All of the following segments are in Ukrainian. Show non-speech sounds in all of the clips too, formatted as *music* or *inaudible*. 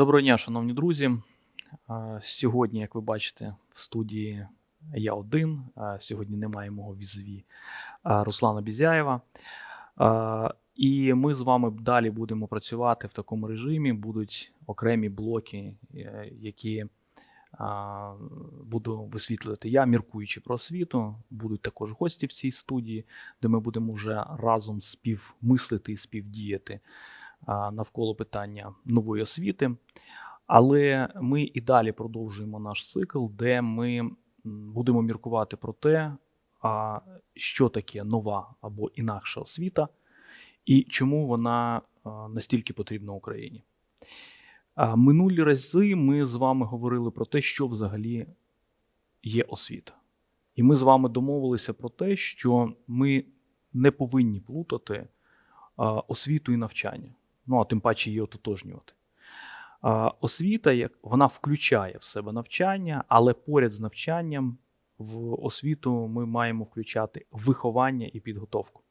Доброго дня, шановні друзі. Сьогодні, як ви бачите, в студії я один. Сьогодні немає мого візові Руслана Бізяєва. І ми з вами далі будемо працювати в такому режимі. Будуть окремі блоки, е, які буду висвітлювати я, міркуючи про освіту. Будуть також гості в цій студії, де ми будемо вже разом співмислити і співдіяти навколо питання нової освіти. Але ми і далі продовжуємо наш цикл, де ми будемо міркувати про те, що таке нова або інакша освіта, і чому вона настільки потрібна Україні. Минулі рази ми з вами говорили про те, що взагалі є освіта. І ми з вами домовилися про те, що ми не повинні плутати освіту і навчання ну а тим паче її ототожнювати. Освіта як вона включає в себе навчання, але поряд з навчанням в освіту ми маємо включати виховання і підготовку.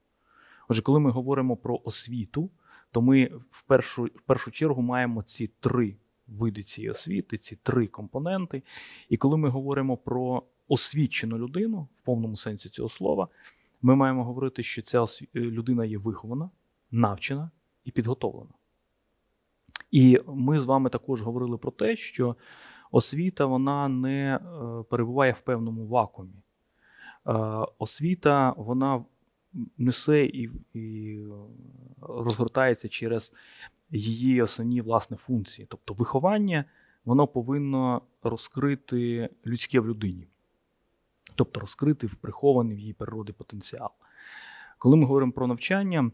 Отже, коли ми говоримо про освіту, то ми в першу, в першу чергу маємо ці три види цієї освіти, ці три компоненти. І коли ми говоримо про освічену людину в повному сенсі цього слова, ми маємо говорити, що ця осві- е, людина є вихована, навчена і підготовлена. І ми з вами також говорили про те, що освіта вона не е, перебуває в певному вакуумі. Е, Освіта вона несе і, і розгортається через її основні власне функції. Тобто виховання воно повинно розкрити людське в людині, тобто розкрити в прихований в її природі потенціал. Коли ми говоримо про навчання,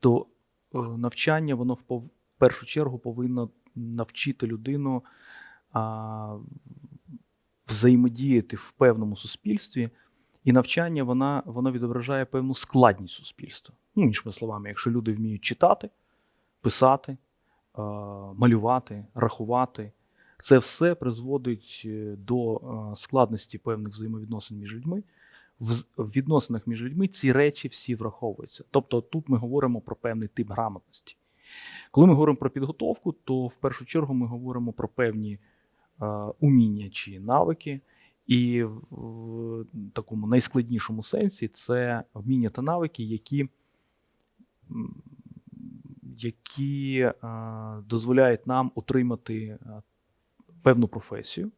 то навчання воно в першу чергу повинно навчити людину а, взаємодіяти в певному суспільстві, і навчання вона, воно відображає певну складність суспільства. Ну, іншими словами, якщо люди вміють читати, писати, а, малювати, рахувати, це все призводить е, до складності певних взаємовідносин між людьми. В відносинах між людьми ці речі всі враховуються. Тобто тут ми говоримо про певний тип грамотності. Коли ми говоримо про підготовку, то в першу чергу ми говоримо про певні е, уміння чи навики, і в, в такому найскладнішому сенсі це вміння та навики, які, які е, дозволяють нам отримати певну професію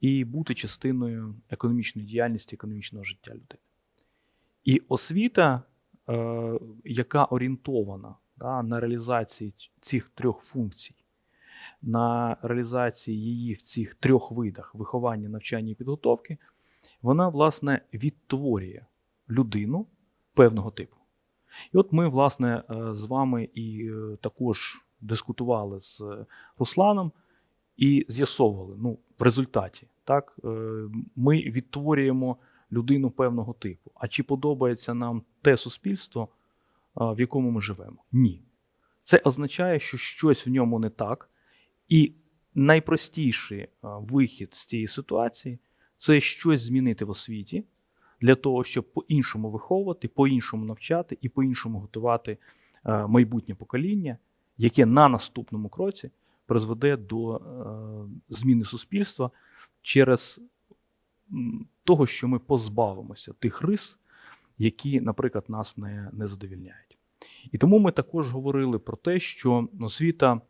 і бути частиною економічної діяльності, економічного життя людини. І освіта, е, яка орієнтована да, на реалізації цих трьох функцій, на реалізації її в цих трьох видах виховання, навчання і підготовки, вона, власне, відтворює людину певного типу. І от ми, власне, е, з вами і е, також дискутували з Русланом і з'ясовували, ну, в результаті, так, е, ми відтворюємо людину певного типу. А чи подобається нам те суспільство, в якому ми живемо? Ні. Це означає, що щось в ньому не так. І найпростіший вихід з цієї ситуації це щось змінити в освіті для того, щоб по-іншому виховувати, по-іншому навчати і по-іншому готувати майбутнє покоління, яке на наступному кроці призведе до е, зміни суспільства через того, що ми позбавимося тих рис, які, наприклад, нас не, не задовільняють. І тому ми також говорили про те, що освіта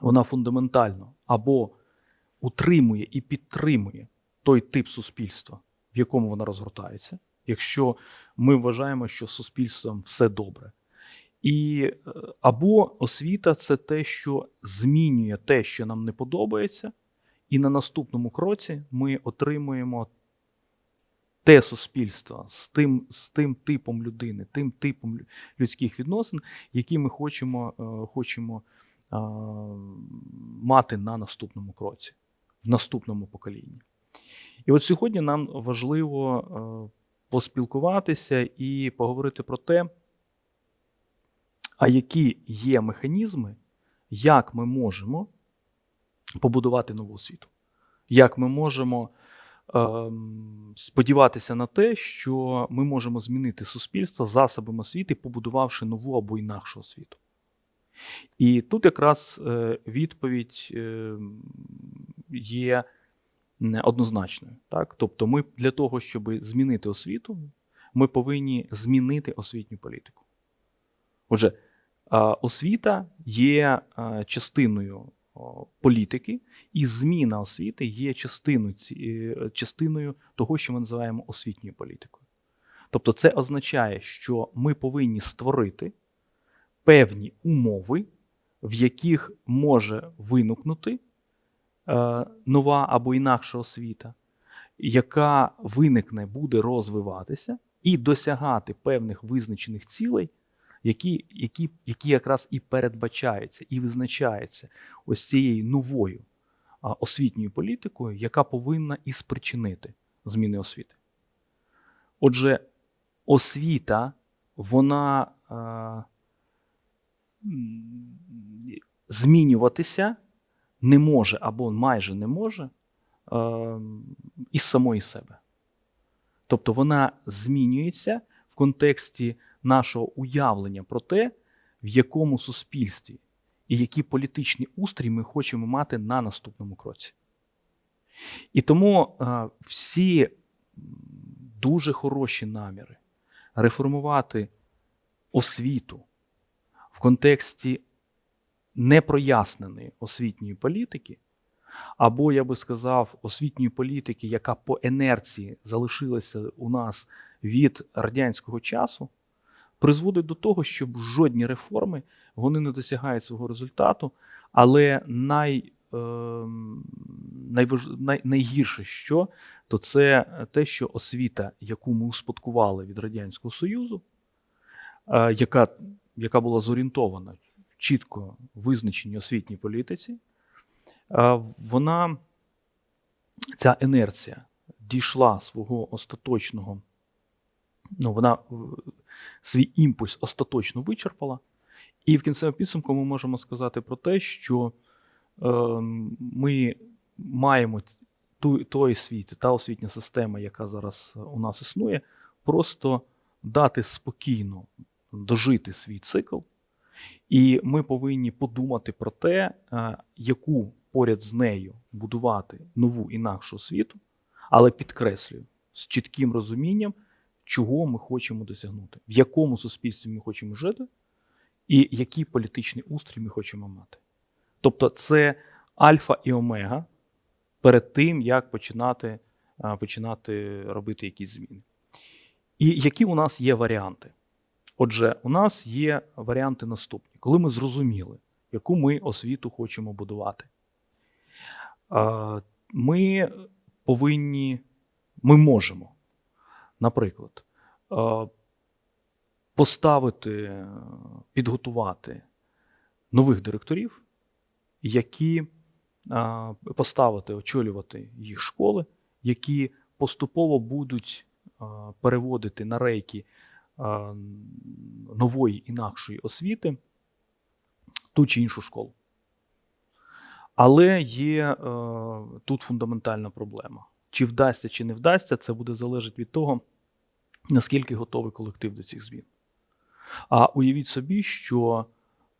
вона фундаментально або утримує і підтримує той тип суспільства, в якому вона розгортається, якщо ми вважаємо, що з суспільством все добре. І е, або освіта це те, що змінює те, що нам не подобається, і на наступному кроці ми отримуємо те суспільство з тим, з тим типом людини, тим типом людських відносин, які ми хочемо, е, хочемо мати на наступному кроці, в наступному поколінні. І от сьогодні нам важливо е, поспілкуватися і поговорити про те, а які є механізми, як ми можемо побудувати нову освіту, як ми можемо ем, сподіватися на те, що ми можемо змінити суспільство засобами освіти, побудувавши нову або інакшу освіту. І тут якраз е, відповідь е, є однозначною. Так? Тобто, ми для того, щоб змінити освіту, ми повинні змінити освітню політику. Отже, освіта є частиною політики, і зміна освіти є частиною, е, частиною того, що ми називаємо освітньою політикою. Тобто, це означає, що ми повинні створити певні умови, в яких може виникнути е, нова або інакша освіта, яка виникне, буде розвиватися і досягати певних визначених цілей, які, які, які якраз і передбачаються, і визначаються ось цією новою освітньою політикою, яка повинна і спричинити зміни освіти. Отже, освіта, вона е, змінюватися не може або майже не може е, із самої себе. Тобто вона змінюється в контексті нашого уявлення про те, в якому суспільстві і які політичні устрій ми хочемо мати на наступному кроці. І тому е, всі дуже хороші наміри реформувати освіту в контексті непроясненої освітньої політики, або, я би сказав, освітньої політики, яка по інерції залишилася у нас від радянського часу, призводить до того, що жодні реформи вони не досягають свого результату, але най, е, найваж, най, найгірше що, то це те, що освіта, яку ми успадкували від Радянського Союзу, е, яка, яка була зорієнтована в чітко визначеній освітній політиці, е, вона, ця інерція дійшла свого остаточного, ну, вона е, свій імпульс остаточно вичерпала. І в кінцевому підсумку ми можемо сказати про те, що е, ми маємо ту, той світ, та освітня система, яка зараз у нас існує, просто дати спокійно дожити свій цикл. І ми повинні подумати про те, е, яку поряд з нею будувати нову інакшу освіту, але підкреслюю з чітким розумінням, чого ми хочемо досягнути, в якому суспільстві ми хочемо жити, і який політичний устрій ми хочемо мати. Тобто, це альфа і омега перед тим, як починати, починати робити якісь зміни. І які у нас є варіанти? Отже, у нас є варіанти наступні, коли ми зрозуміли, яку ми освіту хочемо будувати. Ми повинні, ми можемо, наприклад, поставити, підготувати нових директорів, які поставити, очолювати їх школи, які поступово будуть переводити на рейки нової інакшої освіти ту чи іншу школу. Але є е, тут фундаментальна проблема. Чи вдасться, чи не вдасться, це буде залежати від того, наскільки готовий колектив до цих змін. А уявіть собі, що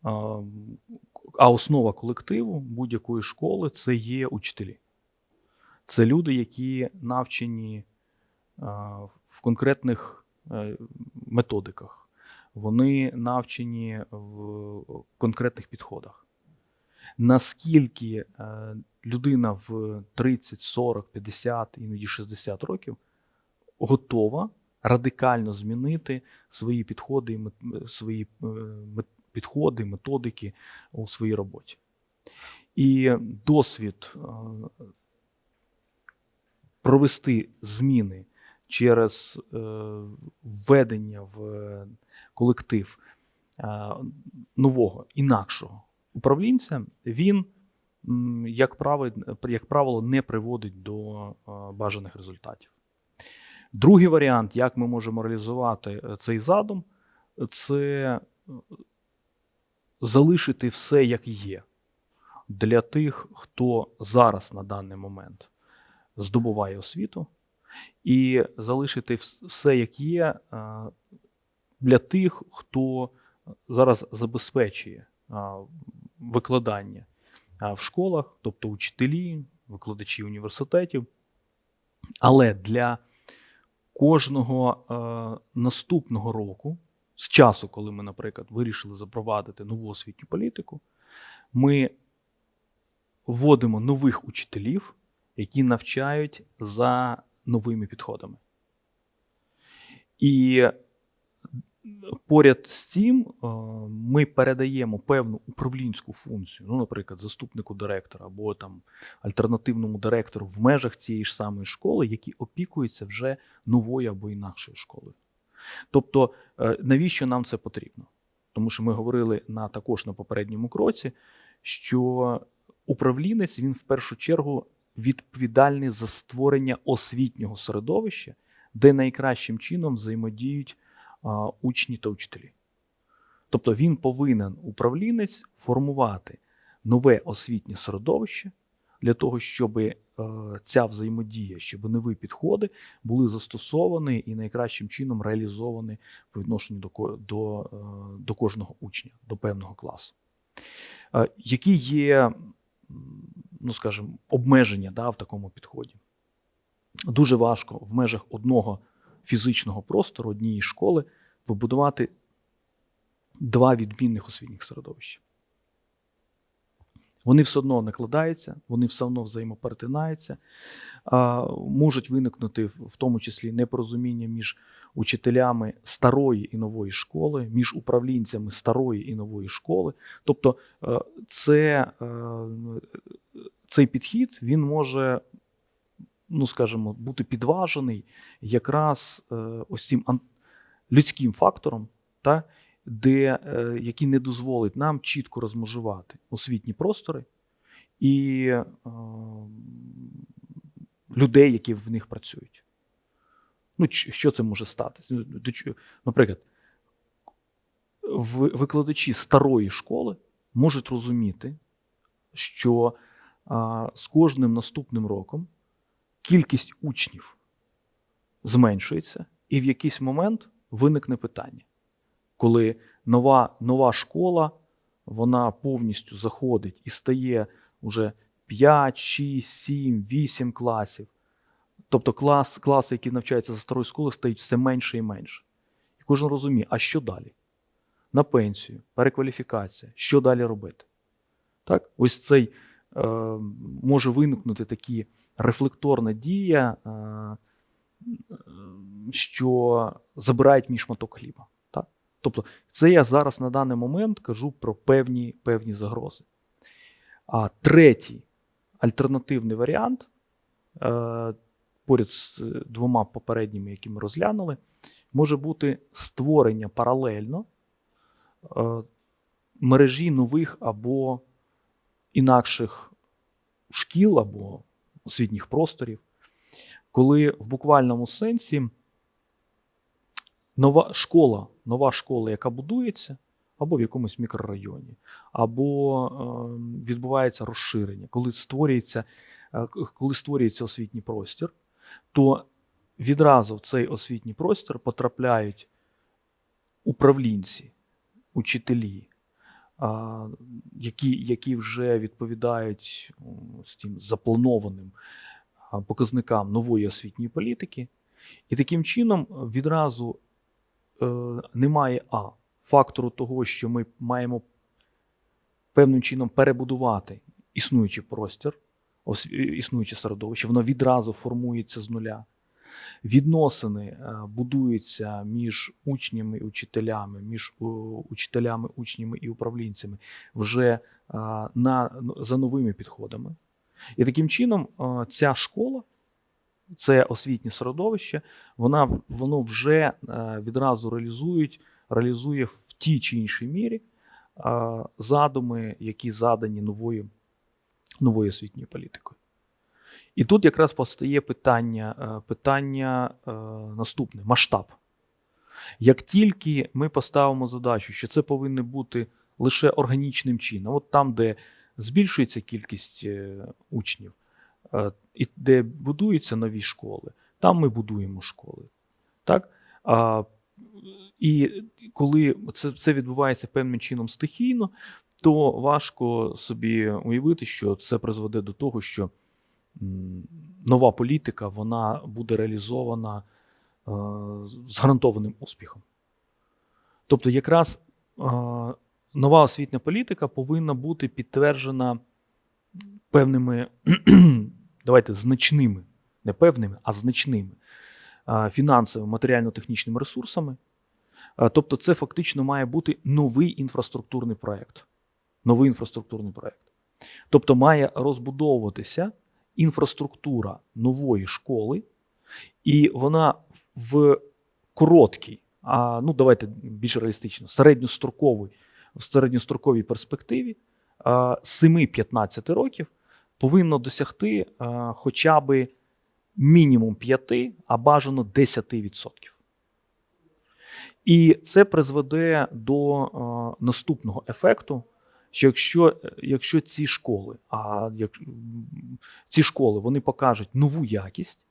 а, основа колективу будь-якої школи це є учителі. Це люди, які навчені в конкретних е, методиках, вони навчені в конкретних підходах. Наскільки е, людина в 30, 40, 50, іноді 60 років готова радикально змінити свої підходи, свої е, підходи, методики у своїй роботі. І досвід е, провести зміни через е, введення в колектив е, нового, інакшого управлінця, він, як правило, не приводить до е, бажаних результатів. Другий варіант, як ми можемо реалізувати е, цей задум, це е, залишити все як є для тих, хто зараз на даний момент здобуває освіту, і залишити все як є е, для тих, хто зараз забезпечує викладання в школах, тобто учителі, викладачі університетів. Але для кожного е, наступного року, з часу, коли ми, наприклад, вирішили запровадити нову освітню політику, ми вводимо нових учителів, які навчають за новими підходами. І поряд з цим е, ми передаємо певну управлінську функцію, ну, наприклад, заступнику директора або там альтернативному директору в межах цієї ж самої школи, які опікуються вже новою або інакшою школою. Тобто, е, навіщо нам це потрібно? Тому що ми говорили на також на попередньому кроці, що управлінець він в першу чергу відповідальний за створення освітнього середовища, де найкращим чином взаємодіють учні та учителі. Тобто він повинен управлінець формувати нове освітнє середовище для того, щоб е, ця взаємодія, щоб нові підходи були застосовані і найкращим чином реалізовані по відношенню до, до, е, до кожного учня, до певного класу. Е, Які є, ну скажімо, обмеження да, в такому підході? Дуже важко в межах одного фізичного простору, однієї школи, побудувати два відмінних освітніх середовища. Вони все одно накладаються, вони все одно взаємоперетинаються, можуть виникнути в тому числі непорозуміння між учителями старої і нової школи, між управлінцями старої і нової школи. Тобто, е, це, е, цей підхід він може, ну скажімо, бути підважений якраз е, ось цим людським фактором, та, де, е, який не дозволить нам чітко розмежувати освітні простори і е, людей, які в них працюють. Ну, що це може статися? Ну, Наприклад, викладачі старої школи можуть розуміти, що з кожним наступним роком кількість учнів зменшується, і в якийсь момент виникне питання, коли нова, нова школа вона повністю заходить і стає вже 5, 6, 7, 8 класів. Тобто клас, класи, які навчаються за старою школою, стають все менше і менше. І кожен розуміє, а що далі? На пенсію, перекваліфікація, що далі робити? Так? Ось цей може виникнути такі рефлекторна дія, е, е, що забирають мій шматок хліба. Так? Тобто, це я зараз на даний момент кажу про певні, певні загрози. А третій альтернативний варіант, е, поряд з е, двома попередніми, які ми розглянули, може бути створення паралельно е, мережі нових або інакших шкіл або освітніх просторів, коли в буквальному сенсі нова школа, нова школа, яка будується, або в якомусь мікрорайоні, або е, відбувається розширення, коли створюється, е, коли створюється освітній простір, то відразу в цей освітній простір потрапляють управлінці, учителі, які, які вже відповідають з тим запланованим показникам нової освітньої політики. І таким чином відразу е, немає А фактору того, що ми маємо певним чином перебудувати існуючий простір, ос- існуюче середовище, воно відразу формується з нуля. Відносини е, будуються між учнями і учителями, між е, учителями, учнями і управлінцями вже е, на, за новими підходами. І таким чином ця школа, це освітнє середовище, вона, воно вже відразу реалізують, реалізує в тій чи іншій мірі задуми, які задані новою, новою освітньою політикою. І тут якраз постає питання, е, питання е, наступне масштаб. Як тільки ми поставимо задачу, що це повинно бути лише органічним чином, от там, де збільшується кількість е, учнів, і де будуються нові школи, там ми будуємо школи. Так? А, і коли це, це відбувається певним чином стихійно, то важко собі уявити, що це призведе до того, що нова політика вона буде реалізована е, з гарантованим успіхом. Тобто, якраз е, нова освітня політика повинна бути підтверджена певними, *clears throat* давайте, значними, не певними, а значними е, фінансовими, матеріально-технічними ресурсами. Тобто, це фактично має бути новий інфраструктурний проєкт. Новий інфраструктурний проєкт. Тобто, має розбудовуватися інфраструктура нової школи, і вона в короткій, а ну давайте більш реалістично, середньостроковій, в середньостроковій перспективі 7-15 років повинно досягти хоча б мінімум 5, а бажано 10%. І це призведе до наступного ефекту, що якщо, якщо ці школи, а як, ці школи вони покажуть нову якість,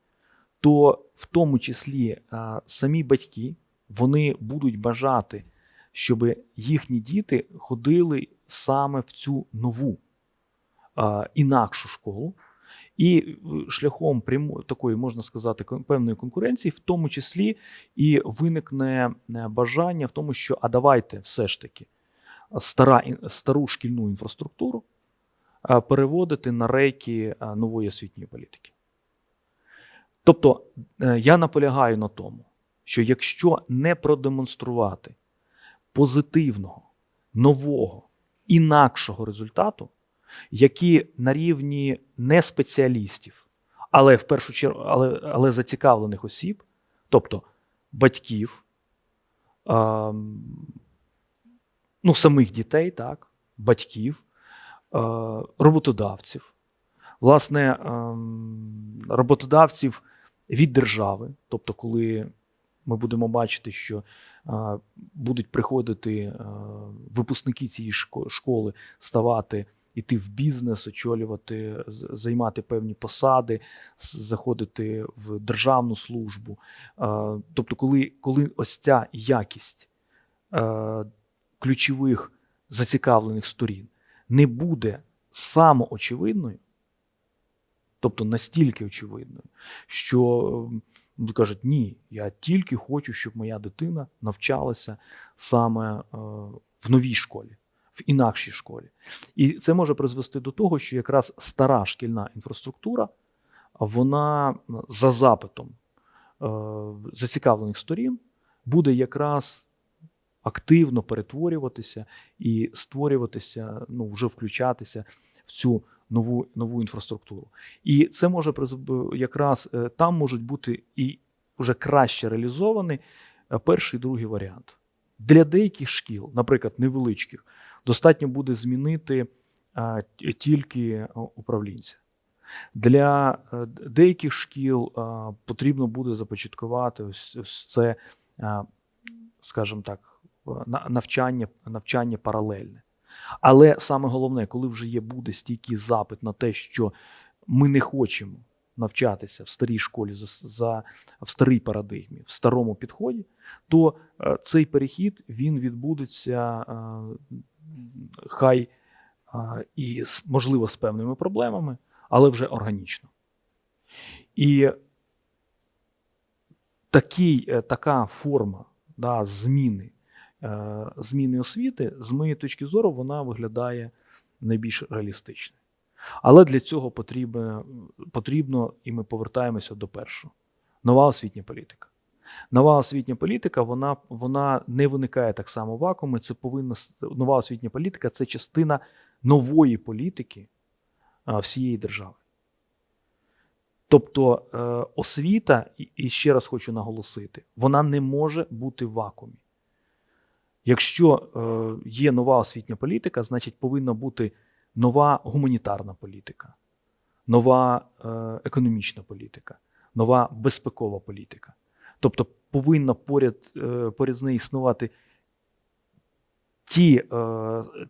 то в тому числі а, самі батьки вони будуть бажати, щоб їхні діти ходили саме в цю нову а, інакшу школу. І е, шляхом прямо такої, можна сказати, певної конкуренції, в тому числі і виникне е, бажання в тому, що а давайте все ж таки стара, стару шкільну інфраструктуру переводити на рейки нової освітньої політики. Тобто е, я наполягаю на тому, що якщо не продемонструвати позитивного, нового, інакшого результату, які на рівні не спеціалістів, але в першу чергу, але, але зацікавлених осіб, тобто батьків, ем, ну, самих дітей, так, батьків, е, роботодавців, власне, ем, роботодавців від держави, тобто, коли ми будемо бачити, що е, будуть приходити е, випускники цієї школи, ставати, іти в бізнес, очолювати, займати певні посади, заходити в державну службу. Тобто, коли, коли ось ця якість ключових зацікавлених сторін не буде самоочевидною, тобто настільки очевидною, що кажуть, ні, я тільки хочу, щоб моя дитина навчалася саме е, в новій школі, в інакшій школі. І це може призвести до того, що якраз стара шкільна інфраструктура, вона за запитом е, зацікавлених сторін буде якраз активно перетворюватися і створюватися, ну вже включатися в цю нову, нову інфраструктуру. І це може якраз е, там можуть бути і вже краще реалізовані е, перший і другий варіант. Для деяких шкіл, наприклад, невеличких, достатньо буде змінити а, тільки е, управлінця. Для е, деяких шкіл потрібно буде започаткувати ось, це, скажімо так, навчання, навчання паралельне. Але саме головне, коли вже є буде стійкий запит на те, що ми не хочемо навчатися в старій школі за, за в старій парадигмі, в старому підході, то е, цей перехід він відбудеться е, хай е, і можливо з певними проблемами, але вже органічно. І такий, е, така форма да, зміни, зміни освіти, з моєї точки зору, вона виглядає найбільш реалістичною. Але для цього потрібно, потрібно, і ми повертаємося до першого: нова освітня політика. Нова освітня політика, вона, вона не виникає так само в вакуумі. Це повинна нова освітня політика це частина нової політики а, всієї держави. Тобто е, освіта, і ще раз хочу наголосити, вона не може бути в вакуумі. Якщо е, є нова освітня політика, значить повинна бути нова гуманітарна політика, нова е, економічна політика, нова безпекова політика. Тобто повинна поряд, е, поряд з нею існувати ті,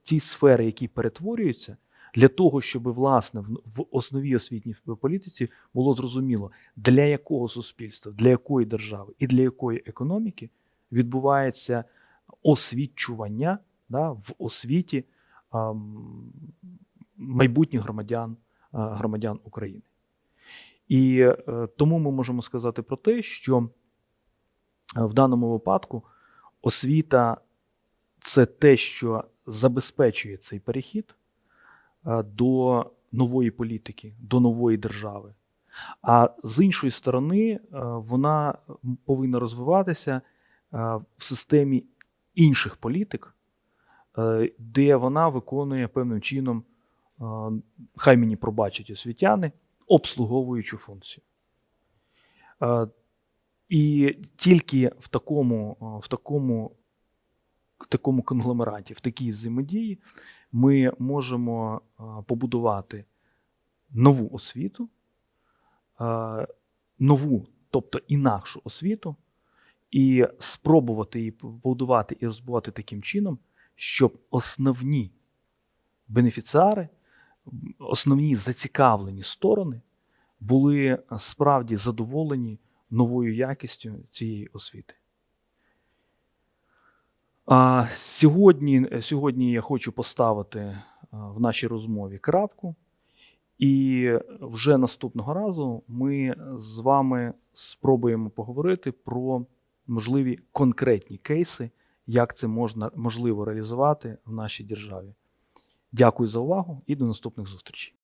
ті сфери, які перетворюються, для того, щоб власне в, основі освітньої політиці було зрозуміло, для якого суспільства, для якої держави і для якої економіки відбувається освічування да, в освіті ем, майбутніх громадян, е, громадян України. І е, тому ми можемо сказати про те, що е, в даному випадку освіта це те, що забезпечує цей перехід е, до нової політики, до нової держави. А з іншої сторони, вона повинна розвиватися в системі інших політик, е, де вона виконує певним чином, е, хай мені пробачать освітяни, обслуговуючу функцію. Е, І тільки в такому, в такому, в такому конгломераті, в такій взаємодії ми можемо побудувати нову освіту, нову, тобто інакшу освіту, і спробувати її побудувати і розбудувати таким чином, щоб основні бенефіціари, основні зацікавлені сторони були справді задоволені новою якістю цієї освіти. А сьогодні, сьогодні я хочу поставити в нашій розмові крапку, і вже наступного разу ми з вами спробуємо поговорити про можливі конкретні кейси, як це можна можливо реалізувати в нашій державі. Дякую за увагу і до наступних зустрічей.